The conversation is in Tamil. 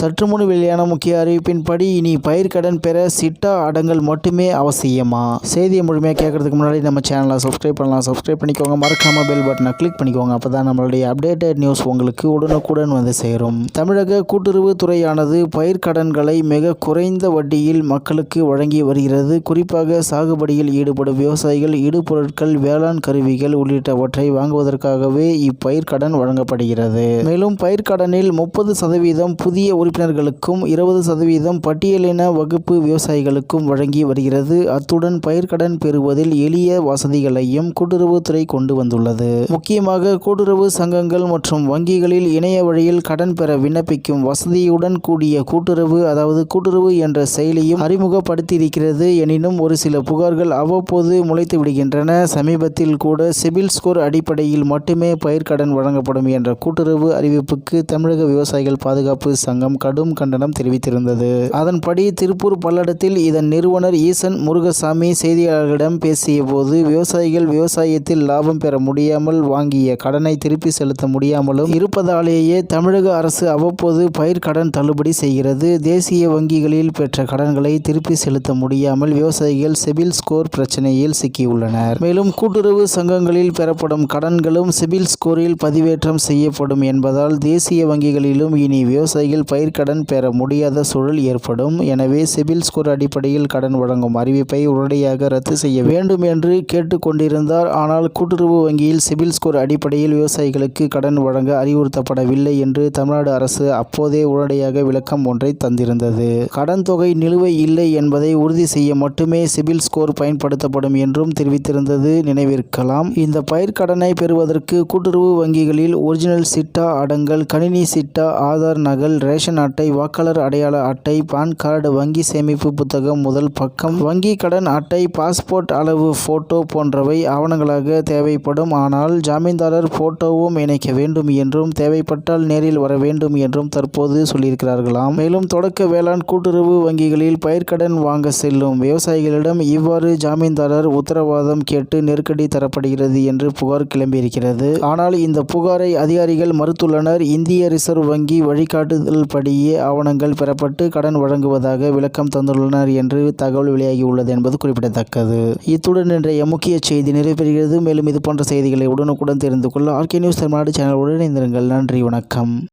சற்று முன் வெளியான முக்கிய அறிவிப்பின்படி இனி பயிர்க்கடன் பெற சிட்டா அடங்கல் மட்டுமே அவசியமா? செய்தியை முழுமையாக கேட்கறதுக்கு முன்னாடி நம்ம சேனலை சப்ஸ்கிரைப் பண்ணலாம். சப்ஸ்கிரைப் பண்ணிக்கோங்க. மறக்காம பெல் பட்டனை கிளிக் பண்ணிக்கோங்க. அப்போ தான் நம்மளுடைய அப்டேட்டட் நியூஸ் உங்களுக்கு உடனுக்குடன் வந்து சேரும். தமிழக கூட்டுறவு துறையானது பயிர்க்கடன்களை மிக குறைந்த வட்டியில் மக்களுக்கு வழங்கி வருகிறது. குறிப்பாக சாகுபடியில் ஈடுபடும் விவசாயிகள் இடுபொருட்கள் வேளாண் கருவிகள் உள்ளிட்டவற்றை வாங்குவதற்காகவே இப்பயிர்க்கடன் வழங்கப்படுகிறது. மேலும் பயிர்க்கடனில் முப்பது சதவீதம் புதிய உறுப்பினர்களுக்கும் இருபது சதவீதம் பட்டியலின வகுப்பு விவசாயிகளுக்கும் வழங்கி வருகிறது. அத்துடன் பயிர்க்கடன் பெறுவதில் எளிய வசதிகளையும் கூட்டுறவுத்துறை கொண்டு வந்துள்ளது. முக்கியமாக கூட்டுறவு சங்கங்கள் மற்றும் வங்கிகளில் இணைய வழியில் கடன் பெற விண்ணப்பிக்கும் வசதியுடன் கூடிய கூட்டுறவு அதாவது கூட்டுறவு என்ற செயலியும் அறிமுகப்படுத்தியிருக்கிறது. எனினும் ஒரு சில புகார்கள் அவ்வப்போது முளைத்து விடுகின்றன. சமீபத்தில் கூட சிபில் ஸ்கோர் அடிப்படையில் மட்டுமே பயிர்க்கடன் வழங்கப்படும் என்ற கூட்டுறவு அறிவிப்புக்கு தமிழக விவசாயிகள் பாதுகாப்பு சங்கம் கடும் கண்டனம் தெரிவித்திருந்தது. அதன்படி திருப்பூர் பல்லடத்தில் இதன் நிறுவனர் ஈசன் முருகசாமி செய்தியாளர்களிடம் பேசியபோது விவசாயிகள் விவசாயத்தில் லாபம் பெற முடியாமல் வாங்கிய கடனை திருப்பி செலுத்த முடியாமலும் இருப்பதாலேயே தமிழக அரசு அவ்வப்போது பயிர் கடன் தள்ளுபடி செய்கிறது. தேசிய வங்கிகளில் பெற்ற கடன்களை திருப்பி செலுத்த முடியாமல் விவசாயிகள் சிபில் ஸ்கோர் பிரச்சனையில் சிக்கியுள்ளனர். மேலும் கூட்டுறவு சங்கங்களில் பெறப்படும் கடன்களும் சிபில் ஸ்கோரில் பதிவேற்றம் செய்யப்படும் என்பதால் தேசிய வங்கிகளிலும் இனி விவசாயிகள் பயிர் பயிர்க்கடன் பெற முடியாத சூழல் ஏற்படும். எனவே சிபில் ஸ்கோர் அடிப்படையில் கடன் வழங்கும் அறிவிப்பை உடனடியாக ரத்து செய்ய வேண்டும் என்று கேட்டுக்கொண்டிருந்தார். ஆனால் கூட்டுறவு வங்கியில் சிபில் ஸ்கோர் அடிப்படையில் விவசாயிகளுக்கு கடன் வழங்க அறிவுறுத்தப்படவில்லை என்று தமிழ்நாடு அரசு அப்போதே உடனடியாக விளக்கம் ஒன்றை தந்திருந்தது. கடன் தொகை நிலுவை இல்லை என்பதை உறுதி செய்ய மட்டுமே சிபில் ஸ்கோர் பயன்படுத்தப்படும் என்றும் தெரிவித்திருந்தது நினைவிருக்கலாம். இந்த பயிர்க்கடனை பெறுவதற்கு கூட்டுறவு வங்கிகளில் ஒரிஜினல் சிட்டா அடங்கல் கணினி சிட்டா ஆதார் நகல் ரேஷன் அட்டை வாக்காளர் அடையாள அட்டை பான் கார்டு வங்கி சேமிப்பு புத்தகம் முதல் பக்கம். வங்கி கடன் அட்டை பாஸ்போர்ட் அளவு போட்டோ போன்றவை ஆவணங்களாக தேவைப்படும். ஆனால் ஜாமீன்தாரர் போட்டோவும் இணைக்க வேண்டும் என்றும் தேவைப்பட்டால் நேரில் வர வேண்டும் என்றும் தற்போது சொல்லியிருக்கிறார்களாம். மேலும் தொடக்க வேளாண் கூட்டுறவு வங்கிகளில் பயிர்க்கடன் வாங்க செல்லும் விவசாயிகளிடம் இவ்வாறு ஜாமீன்தாரர் உத்தரவாதம் கேட்டு நெருக்கடி தரப்படுகிறது என்று புகார் கிளம்பியிருக்கிறது. ஆனால் இந்த புகாரை அதிகாரிகள் மறுத்துள்ளனர். இந்திய ரிசர்வ் வங்கி வழிகாட்டுதல் படி படியே ஆவணங்கள் பெறப்பட்டு கடன் வழங்குவதாக விளக்கம் தந்துள்ளனர் என்று தகவல் வெளியாகியுள்ளது என்பது குறிப்பிடத்தக்கது. இத்துடன் இன்றைய முக்கிய செய்தி நிறைவேறுகிறது. மேலும் இது போன்ற செய்திகளை உடனுக்குடன் தெரிந்து கொள்ள ஆர்கே நியூஸ் தமிழ்நாடு சேனல் இணைந்திருங்கள். நன்றி வணக்கம்.